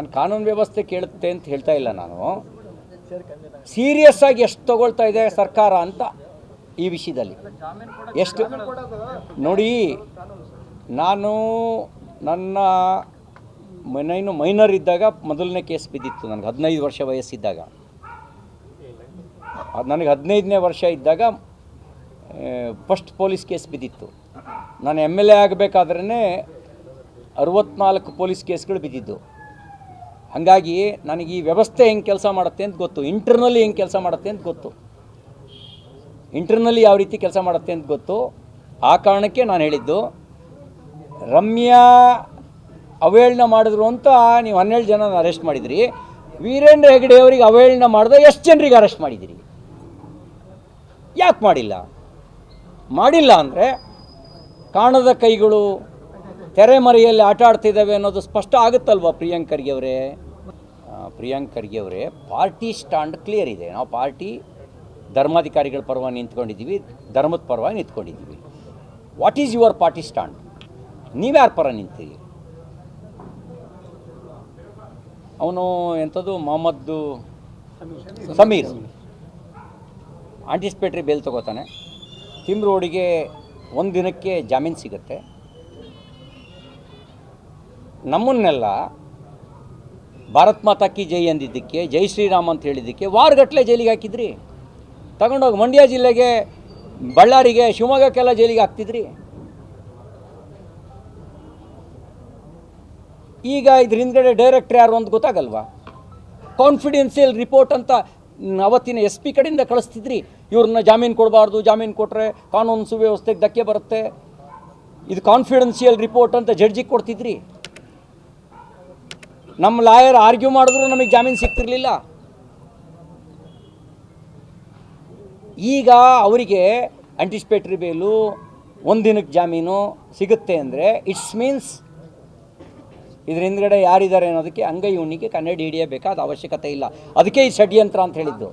ನಾನು ಕಾನೂನು ವ್ಯವಸ್ಥೆ ಕೇಳುತ್ತೆ ಅಂತ ಹೇಳ್ತಾ ಇಲ್ಲ ನಾನು. ಸೀರಿಯಸ್ ಆಗಿ ಎಷ್ಟು ತಗೊಳ್ತಾ ಇದೆ ಸರ್ಕಾರ ಅಂತ ಈ ವಿಷಯದಲ್ಲಿ. ಎಷ್ಟು? ನೋಡಿ, ನಾನು ನನ್ನ ಮನೇನು ಮೈನರ್ ಇದ್ದಾಗ ಮೊದಲನೇ ಕೇಸ್ ಬಿದ್ದಿತ್ತು ನನಗೆ ಹದಿನೈದು ವರ್ಷ ವಯಸ್ಸಿದ್ದಾಗ. ನನಗೆ ಹದಿನೈದನೇ ವರ್ಷ ಇದ್ದಾಗ ಫಸ್ಟ್ ಪೊಲೀಸ್ ಕೇಸ್ ಬಿದ್ದಿತ್ತು. ನಾನು ಎಂ ಎಲ್ ಎ ಆಗಬೇಕಾದ್ರೇ ಅರವತ್ನಾಲ್ಕು ಪೊಲೀಸ್ ಕೇಸ್ಗಳು ಬಿದ್ದಿದ್ದು. ಹಾಗಾಗಿ ನನಗೆ ಈ ವ್ಯವಸ್ಥೆ ಹೆಂಗೆ ಕೆಲಸ ಮಾಡುತ್ತೆ ಅಂತ ಗೊತ್ತು. ಇಂಟರ್ನಲ್ಲಿ ಹೆಂಗೆ ಕೆಲಸ ಮಾಡುತ್ತೆ ಅಂತ ಗೊತ್ತು. ಇಂಟರ್ನಲ್ಲಿ ಯಾವ ರೀತಿ ಕೆಲಸ ಮಾಡುತ್ತೆ ಅಂತ ಗೊತ್ತು. ಆ ಕಾರಣಕ್ಕೆ ನಾನು ಹೇಳಿದ್ದು, ರಮ್ಯಾ ಅವೇಳನ ಮಾಡಿದ್ರು ಅಂತ ನೀವು ಹನ್ನೆರಡು ಜನ ಅರೆಸ್ಟ್ ಮಾಡಿದಿರಿ. ವೀರೇಂದ್ರ ಹೆಗಡೆ ಅವರಿಗೆ ಅವೇಳನ ಮಾಡಿದ ಎಷ್ಟು ಜನರಿಗೆ ಅರೆಸ್ಟ್ ಮಾಡಿದಿರಿ? ಯಾಕೆ ಮಾಡಿಲ್ಲ? ಮಾಡಿಲ್ಲ ಅಂದರೆ ಕಾಣದ ಕೈಗಳು ತೆರೆಮರೆಯಲ್ಲಿ ಆಟ ಆಡ್ತಿದ್ದಾವೆ ಅನ್ನೋದು ಸ್ಪಷ್ಟ ಆಗುತ್ತಲ್ವ ಪ್ರಿಯಾಂಕ್ ಖರ್ಗೆ ಅವರೇ ಪ್ರಿಯಾಂಕ್ ಖರ್ಗೆ ಅವರೇ ಪಾರ್ಟಿ ಸ್ಟ್ಯಾಂಡ್ ಕ್ಲಿಯರ್ ಇದೆ. ನಾವು ಪಾರ್ಟಿ, ಧರ್ಮಾಧಿಕಾರಿಗಳ ಪರವಾಗಿ ನಿಂತ್ಕೊಂಡಿದ್ದೀವಿ, ಧರ್ಮದ ಪರವಾಗಿ ನಿಂತ್ಕೊಂಡಿದ್ದೀವಿ. What is your party stand ನೀವ್ಯಾರ ಪರ ನಿಂತೀರಿ? ಅವನು ಎಂಥದ್ದು? ಮೊಹಮ್ಮದ್ದು ಸಮೀರ್. ಆಂಟಿಸ್ಪೇಟ್ರಿ ಬೇಲ್ ತಗೋತಾನೆ. ತಿಮ್ ರೋಡಿಗೆ ಒಂದು ದಿನಕ್ಕೆ ಜಾಮೀನು ಸಿಗುತ್ತೆ. ನಮ್ಮನ್ನೆಲ್ಲ ಭಾರತ್ ಮಾತಾ ಕಿ ಜೈ ಅಂದಿದ್ದಕ್ಕೆ ಜೈ ಶ್ರೀರಾಮ್ ಅಂತ ಹೇಳಿದ್ದಕ್ಕೆ ವಾರಗಟ್ಟಲೆ ಜೈಲಿಗೆ ಹಾಕಿದ್ರಿ. ತಗೊಂಡೋಗಿ ಮಂಡ್ಯ ಜಿಲ್ಲೆಗೆ, ಬಳ್ಳಾರಿಗೆ, ಶಿವಮೊಗ್ಗಕ್ಕೆಲ್ಲ ಜೈಲಿಗೆ ಹಾಕ್ತಿದ್ರಿ. ಈಗ ಇದ್ರ ಹಿಂದ್ಗಡೆ ಡೈರೆಕ್ಟ್ರ್ ಯಾರು ಅಂತ ಗೊತ್ತಾಗಲ್ವಾ? ಕಾನ್ಫಿಡೆನ್ಸಿಯಲ್ ರಿಪೋರ್ಟ್ ಅಂತ ಅವತ್ತಿನ ಎಸ್ ಪಿ ಕಡೆಯಿಂದ ಕಳಿಸ್ತಿದ್ರಿ. ಇವ್ರನ್ನ ಜಾಮೀನು ಕೊಡಬಾರ್ದು, ಜಾಮೀನು ಕೊಟ್ಟರೆ ಕಾನೂನು ಸುವ್ಯವಸ್ಥೆಗೆ ಧಕ್ಕೆ ಬರುತ್ತೆ. ಇದು ಕಾನ್ಫಿಡೆನ್ಷಿಯಲ್ ರಿಪೋರ್ಟ್ ಅಂತ ಜಡ್ಜಿಗೆ ಕೊಡ್ತಿದ್ರಿ. ನಮ್ಮ ಲಾಯರ್ ಆರ್ಗ್ಯೂ ಮಾಡಿದ್ರು ನಮಗೆ ಜಾಮೀನು ಸಿಗ್ತಿರ್ಲಿಲ್ಲ. ಈಗ ಅವರಿಗೆ ಆಂಟಿಸಿಪೇಟ್ರಿ ಬೇಲು ಒಂದು ದಿನಕ್ಕೆ ಜಾಮೀನು ಸಿಗುತ್ತೆ ಅಂದರೆ ಇಟ್ಸ್ ಮೀನ್ಸ್ ಇದ್ರ ಹಿಂದ್ಗಡೆ ಯಾರಿದ್ದಾರೆ ಅನ್ನೋದಕ್ಕೆ ಅಂಗೈ ಉಣ್ಣಿಗೆ ಕನ್ನಡಿ ಹಿಡಿಯಬೇಕಾದ ಅವಶ್ಯಕತೆ ಇಲ್ಲ. ಅದಕ್ಕೆ ಈ ಷಡ್ಯಂತ್ರ ಅಂತ ಹೇಳಿದ್ದು.